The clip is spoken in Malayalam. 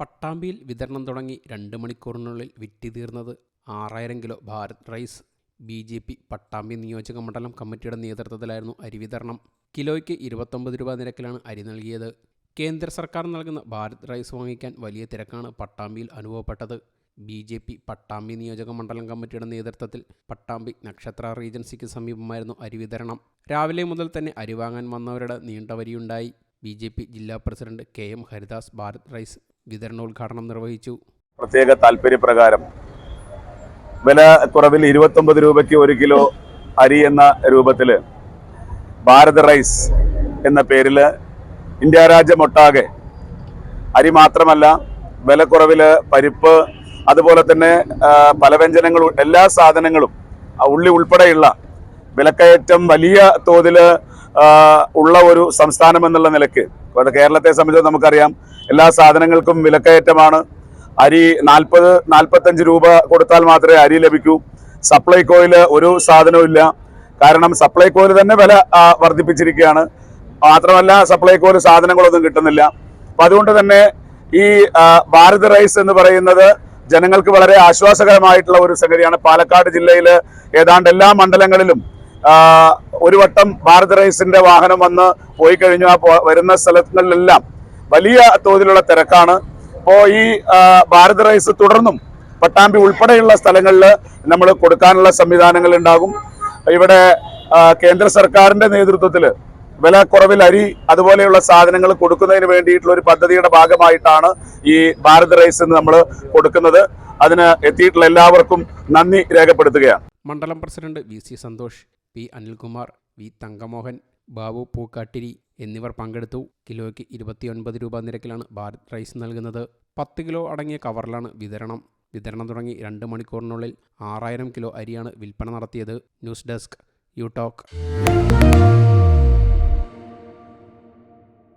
പട്ടാമ്പിയിൽ വിതരണം തുടങ്ങി രണ്ട് മണിക്കൂറിനുള്ളിൽ വിറ്റി തീർന്നത് ആറായിരം kilo Bharat rice. B J P Pattambi നിയോജക മണ്ഡലം കമ്മിറ്റിയുടെ നേതൃത്വത്തിലായിരുന്നു അരി വിതരണം. കിലോയ്ക്ക് ഇരുപത്തൊമ്പത് രൂപ നിരക്കിലാണ് അരി നൽകിയത്. കേന്ദ്ര സർക്കാർ നൽകുന്ന ഭാരത് റൈസ് വാങ്ങിക്കാൻ വലിയ തിരക്കാണ് പട്ടാമ്പിയിൽ അനുഭവപ്പെട്ടത്. ബി ജെ പി പട്ടാമ്പി നിയോജക മണ്ഡലം കമ്മിറ്റിയുടെ നേതൃത്വത്തിൽ പട്ടാമ്പി നക്ഷത്ര റീജൻസിക്ക് സമീപമായിരുന്നു അരി വിതരണം. രാവിലെ മുതൽ തന്നെ അരി വാങ്ങാൻ വന്നവരുടെ നീണ്ട വരിയുണ്ടായി. ബി ജെ പി ജില്ലാ president K M Haridas Bharat rice വിതരണോദ്ഘാടനം നിർവഹിച്ചു. പ്രത്യേക താല്പര്യപ്രകാരം വില കുറവിൽ ഇരുപത്തൊമ്പത് രൂപയ്ക്ക് ഒരു കിലോ അരി എന്ന രൂപത്തിൽ ഭാരത് റൈസ് എന്ന പേരിൽ ഇന്ത്യ രാജ്യമൊട്ടാകെ അരി മാത്രമല്ല വിലക്കുറവിൽ പരിപ്പ് അതുപോലെ തന്നെ പലവ്യഞ്ജനങ്ങൾ എല്ലാ സാധനങ്ങളും ഉള്ളി ഉൾപ്പെടെയുള്ള വിലക്കയറ്റം വലിയ തോതിൽ ഉള്ള ഒരു സംസ്ഥാനം എന്നുള്ള നിലയ്ക്ക് കേരളത്തെ സംബന്ധിച്ച് നമുക്കറിയാം. എല്ലാ സാധനങ്ങൾക്കും വിലക്കയറ്റമാണ്. അരി നാൽപ്പത് നാൽപ്പത്തഞ്ച് രൂപ കൊടുത്താൽ മാത്രമേ അരി ലഭിക്കൂ. സപ്ലൈകോയിൽ ഒരു സാധനവും കാരണം സപ്ലൈകോയിൽ തന്നെ വില വർദ്ധിപ്പിച്ചിരിക്കുകയാണ്. മാത്രമല്ല സപ്ലൈകോയിൽ സാധനങ്ങളൊന്നും കിട്ടുന്നില്ല. അപ്പൊ അതുകൊണ്ട് തന്നെ ഈ ഭാരത് റൈസ് എന്ന് പറയുന്നത് ജനങ്ങൾക്ക് വളരെ ആശ്വാസകരമായിട്ടുള്ള ഒരു സംഗതിയാണ്. പാലക്കാട് ജില്ലയിൽ ഏതാണ്ട് എല്ലാ മണ്ഡലങ്ങളിലും ഒരു വട്ടം ഭാരത് റൈസിന്റെ വാഹനം വന്ന് പോയി കഴിഞ്ഞു. ആ വരുന്ന സ്ഥലങ്ങളിലെല്ലാം വലിയ തോതിലുള്ള തിരക്കാണ്. അപ്പോ ഈ ഭാരത് റൈസ് തുടർന്നും പട്ടാമ്പി ഉൾപ്പെടെയുള്ള സ്ഥലങ്ങളിൽ നമ്മൾ കൊടുക്കാനുള്ള സംവിധാനങ്ങൾ ഉണ്ടാകും. ഇവിടെ കേന്ദ്ര സർക്കാരിന്റെ നേതൃത്വത്തിൽ വില കുറവിൽ അരി അതുപോലെയുള്ള സാധനങ്ങൾ കൊടുക്കുന്നതിന് വേണ്ടിയിട്ടുള്ള ഒരു പദ്ധതിയുടെ ഭാഗമായിട്ടാണ് ഈ ഭാരത് റൈസ് നമ്മൾ കൊടുക്കുന്നത്. അതിന് എത്തിയിട്ടുള്ള എല്ലാവർക്കും നന്ദി രേഖപ്പെടുത്തുകയാണ്. മണ്ഡലം president V C Santhosh P Anilkumar V Thankamohan Babu Pookkattiri എന്നിവർ പങ്കെടുത്തു. കിലോയ്ക്ക് ഇരുപത്തിയൊൻപത് രൂപ നിരക്കിലാണ് ഭാരത് റൈസ് നൽകുന്നത്. പത്ത് കിലോ അടങ്ങിയ കവറിലാണ് വിതരണം. വിതരണം തുടങ്ങി രണ്ട് മണിക്കൂറിനുള്ളിൽ ആറായിരം കിലോ അരിയാണ് വിൽപ്പന നടത്തിയത്. News desk you talk